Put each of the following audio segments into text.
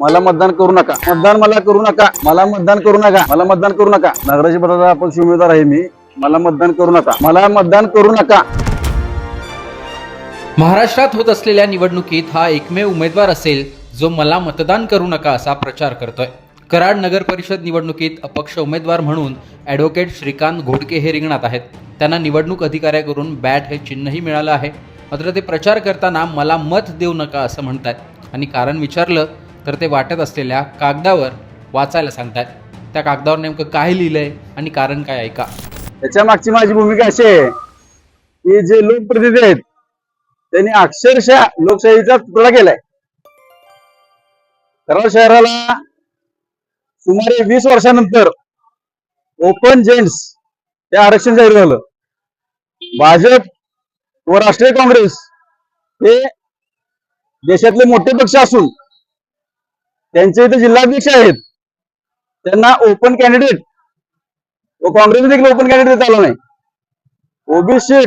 मला मतदान करू नका. मतदान मला करू नका. मला मतदान करू नका. मला मतदान करू नका. नगराची पदाचा अपक्ष उमेदवार आहे मी. मला मतदान करू नका. मला मतदान करू नका. महाराष्ट्रात होत असलेल्या निवडणुकीत हा एकमेव उमेदवार असेल जो मला मतदान करू नका असा प्रचार करतोय. कराड नगर परिषद निवडणुकीत अपक्ष उमेदवार म्हणून ॲडव्होकेट श्रीकांत घोडके हे रिंगणात आहेत. त्यांना निवडणूक अधिकाऱ्याकडून बॅट हे चिन्हही मिळालं आहे. मात्र ते प्रचार करताना मला मत देऊ नका असं म्हणतात आणि कारण विचारलं तर ते वाटत असलेल्या कागदावर वाचायला सांगतात. त्या कागदावर नेमकं काय लिहिलंय आणि कारण काय ऐका त्याच्या मागची माझी भूमिका अशी आहे की जे लोकप्रतिनिधी आहेत त्यांनी अक्षरशः लोकशाहीचा तुकडा केलाय. कराड शहराला सुमारे वीस वर्षानंतर ओपन जेंट्स हे आरक्षण जाहीर झालं. भाजप व राष्ट्रीय काँग्रेस हे देशातले मोठे पक्ष असून त्यांचे इथे जिल्हाध्यक्ष आहेत. त्यांना ओपन कॅन्डिडेट व काँग्रेस देखील ओपन कॅन्डिडेट आला नाही. ओबीसी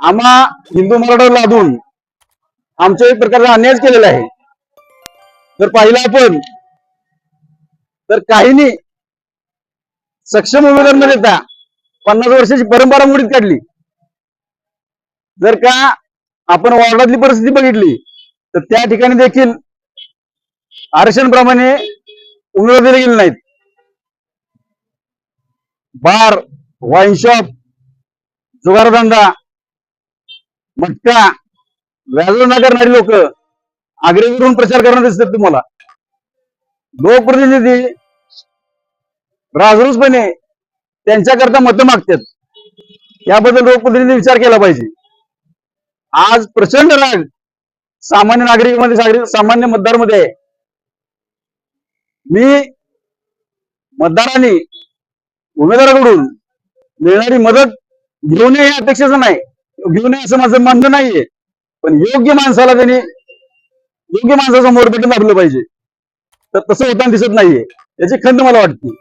आम्हा हिंदू मराठा लादून आमच्या एक प्रकारचा अन्याय केलेला आहे. जर पाहिलं आपण तर काहींनी सक्षम उमेदवार न देता पन्नास वर्षाची परंपरा मोडीत काढली. जर का आपण वॉर्डातली परिस्थिती बघितली तर त्या ठिकाणी देखील आरक्षणप्रमाणे उमेदवार दिले गेले नाहीत. बार वाईन शॉप जुगारधंदा मटका व्याजूर करणारी लोक आग्रेवरून प्रचार करणार दिसतात तुम्हाला. लोकप्रतिनिधी राजरोसपणे त्यांच्याकरता मतं मागतात. याबद्दल लोकप्रतिनिधी विचार केला पाहिजे. आज प्रचंड राग सामान्य नागरिकांमध्ये सागरी- सामान्य मतदारमध्ये आहे. मी मतदारांनी उमेदवाराकडून मिळणारी मदत घेऊ नये या अपेक्षेचं नाही. घेऊ नये असं माझं म्हणणं नाहीये. पण योग्य माणसाला त्यांनी योग्य माणसाचं मोरबटन दाबलं पाहिजे. तर तसं होताना दिसत नाहीये. याची खंत मला वाटते.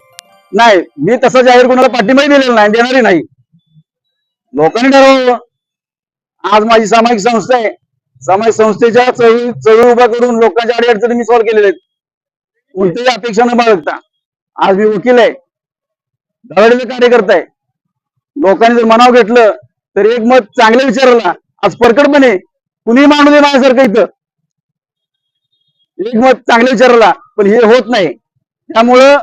नाही मी तसा जाहीर कोणाला पाठिंबाही दिलेला नाही देणारी नाही. लोकांनी ठरवलं आज माझी सामाजिक संस्था आहे. सामाजिक संस्थेच्या चळी चळी उभा करून लोकांच्या अडीअडचणी मी सॉल्व्ह केलेल्या आहेत. कोणत्याही अपेक्षा न बाळगता. आज मी वकील आहे. धडाडीचं कार्यकर्ता आहे लोकांनी जर मनाव घेतलं तर एक मत चांगलं विचारला आज परकडपणे कुणी माणूस दे माझ्यासारखं इथं. एक मत चांगलं विचारला पण हे होत नाही. त्यामुळं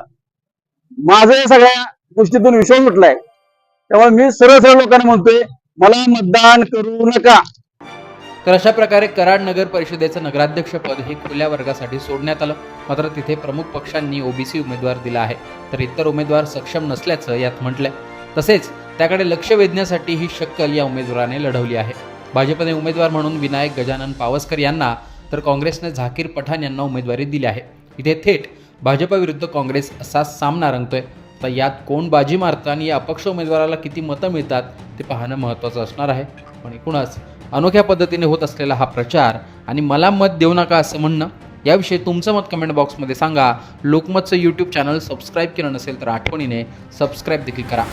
माझं या सगळ्या गोष्टीतून विश्वास उठलाय. त्यामुळे मी सरळ सरळ लोकांना म्हणतोय मला मतदान करू नका. तर अशा प्रकारे कराड नगर परिषदेचं नगराध्यक्षपद हे खुल्या वर्गासाठी सोडण्यात आलं. मात्र तिथे प्रमुख पक्षांनी ओबीसी उमेदवार दिला आहे. तर इतर उमेदवार सक्षम नसल्याचं यात म्हटलंय. तसेच त्याकडे लक्ष वेधण्यासाठी ही शक्कल या उमेदवाराने लढवली आहे. भाजपने उमेदवार म्हणून विनायक गजानन पावसकर यांना तर काँग्रेसने झाकीर पठाण यांना उमेदवारी दिली आहे. इथे थेट भाजपविरुद्ध काँग्रेस असा सामना रंगतोय. तर यात कोण बाजी मारतं आणि या अपक्ष उमेदवाराला किती मतं मिळतात ते पाहणं महत्त्वाचं असणार आहे. पण एकूणच अनोख्या पद्धतीने होत असलेला हा प्रचार. आणि मला मत देऊ नका असं म्हणणं. याविषयी तुमचं मत कमेंट बॉक्समध्ये सांगा. लोकमतचं यूट्यूब चॅनल सबस्क्राईब केलं नसेल तर आठवणीने सबस्क्राईब देखील करा.